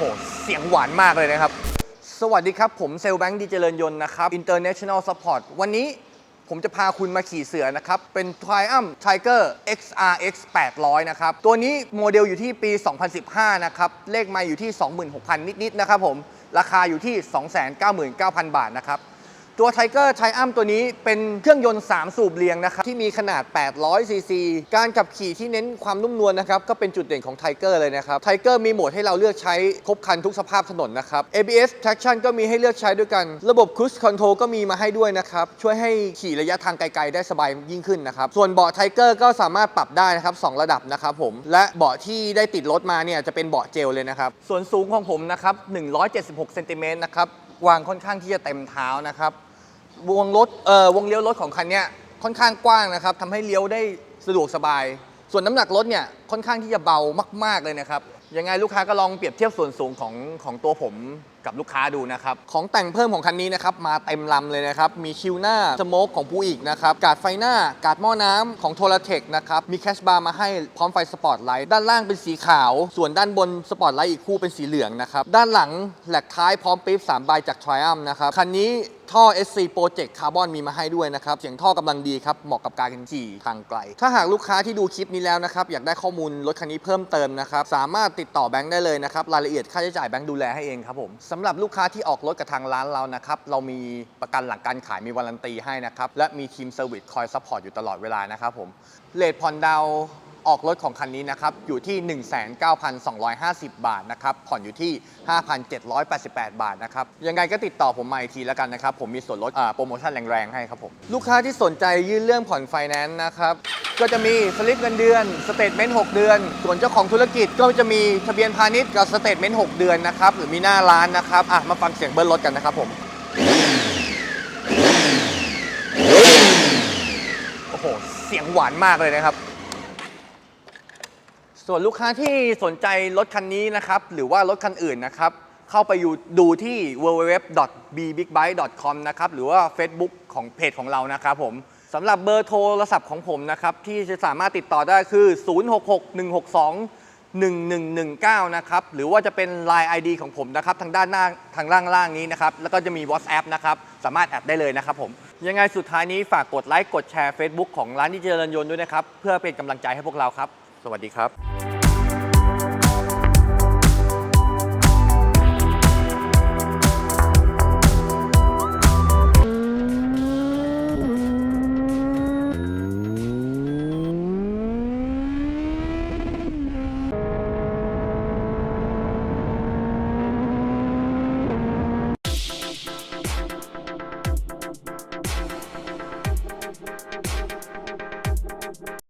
โหเสียงหวานมากเลยนะครับ สวัสดีครับผมเซลแบงค์ดีเจริญยนต์นะครับ International Support วันนี้ผมจะพาคุณมาขี่เสือนะครับ เป็น Triumph Tiger XRX 800 นะครับ ตัวนี้โมเดลอยู่ที่ปี 2015 นะครับ เลขไมาอยู่ที่ 26,000 นิด ๆ นะครับผม ราคาอยู่ที่ 299,000 บาทนะครับ ตัว Tiger Triumph ตัวนี้เป็นเครื่องยนต์ 3 สูบเรียงนะครับ ที่มีขนาด 800 ซีซี การขับขี่ที่เน้นความนุ่มนวลนะครับ ก็เป็นจุดเด่นของ Tiger เลยนะครับ Tiger มีโหมดให้เราเลือกใช้ครบคันทุกสภาพถนนนะครับ ABS Traction ก็มีให้เลือกใช้ด้วยกัน ระบบ Cruise Control ก็มีมาให้ด้วยนะครับ ช่วยให้ขี่ระยะทางไกลๆ ได้สบายยิ่งขึ้นนะครับ ส่วนเบาะ Tiger ก็สามารถปรับได้นะครับ2ระดับนะครับผม และเบาะที่ได้ติดรถมาเนี่ยจะเป็นเบาะเจลเลยนะครับ ส่วนสูงของผมนะครับ176เซนติเมตรนะครับวางค่อนข้างที่จะเต็มเท้านะครับ วงรถเอ่อวงเลี้ยวรถของคันนี้ค่อนข้างกว้างนะครับทำให้เลี้ยวได้สะดวกสบาย ส่วนน้ำหนักรถเนี่ยค่อนข้างที่จะเบามาก ๆเลยนะครับยังไงลูกค้าก็ลองเปรียบเทียบส่วนสูงของของตัวผมกับลูกค้าดูนะครับ ของแต่งเพิ่มของคันนี้นะครับ มาเต็มลำเลยนะครับ มีคิวหน้า สโมกของผู้อีกนะครับ กาดไฟหน้า กาดหม้อน้ำของโทรเทคนะครับ มีแคชบาร์มาให้พร้อมไฟสปอตไลท์ ด้านล่างเป็นสีขาว ส่วนด้านบนสปอตไลท์อีกคู่เป็นสีเหลืองนะครับ ด้านหลังแหลกท้ายพร้อมปี๊บ3ใบจาก Triumph นะครับ คันนี้ ท่อ SC Project Carbon มีมาให้ด้วยนะครับ เสียงท่อกำลังดีครับ เหมาะกับการขี่ทางไกล ถ้าหากลูกค้าที่ดูคลิปนี้แล้วนะครับ อยากได้ข้อมูลรถคันนี้เพิ่มเติมนะครับ สามารถติดต่อแบงค์ได้เลยนะครับ รายละเอียดค่าใช้จ่ายแบงค์ดูแลให้เองครับผมสำหรับลูกค้าที่ออกรถกับทางร้านเรานะครับ เรามีประกันหลังการขายมีวารันตีให้นะครับ และมีทีมเซอร์วิสคอยซัพพอร์ตอยู่ตลอดเวลานะครับผมเลทผ่อนดาว ออกรถของคันนี้นะครับอยู่ที่ 19,250 บาทนะครับผ่อนอยู่ที่ 5,788 บาทนะครับยังไงก็ติดต่อผมมาอีกทีแล้วกันนะครับ ผมมีส่วนลดโปรโมชั่นแรงๆให้ครับผมลูกค้าที่สนใจยื่นเรื่องผ่อนไฟแนนซ์นะครับก็จะมีสลิปเงินเดือนสเตทเมนต์6เดือน ส่วนเจ้าของธุรกิจก็จะมีทะเบียนพาณิชย์กับสเตทเมนต์6เดือนนะครับหรือมีหน้าร้านนะครับอะมาฟังเสียงเบิ้ลรถกันนะครับผมโอ้โหเสียงหวานมากเลยนะครับ ส่วนลูกค้าที่สนใจรถคันนี้นะครับ หรือว่ารถคันอื่นนะครับ เข้าไปอยู่ดูที่ www.bbigbike.com นะครับ หรือว่า Facebook ของเพจของเรานะครับผมสำหรับเบอร์โทรศัพท์ของผมนะครับ ที่จะสามารถติดต่อได้คือ 0661621119 นะครับ หรือว่าจะเป็น Line ID ของผมนะครับ ทางด้านหน้าทางล่างๆนี้นะครับ แล้วก็จะมี WhatsApp นะครับ สามารถแอดได้เลยนะครับผม ยังไงสุดท้ายนี้ฝากกดไลค์กดแชร์ Facebook ของร้านดิจิเจริญยนต์ด้วยนะครับ เพื่อเป็นกำลังใจให้พวกเราครับ สวัสดีครับ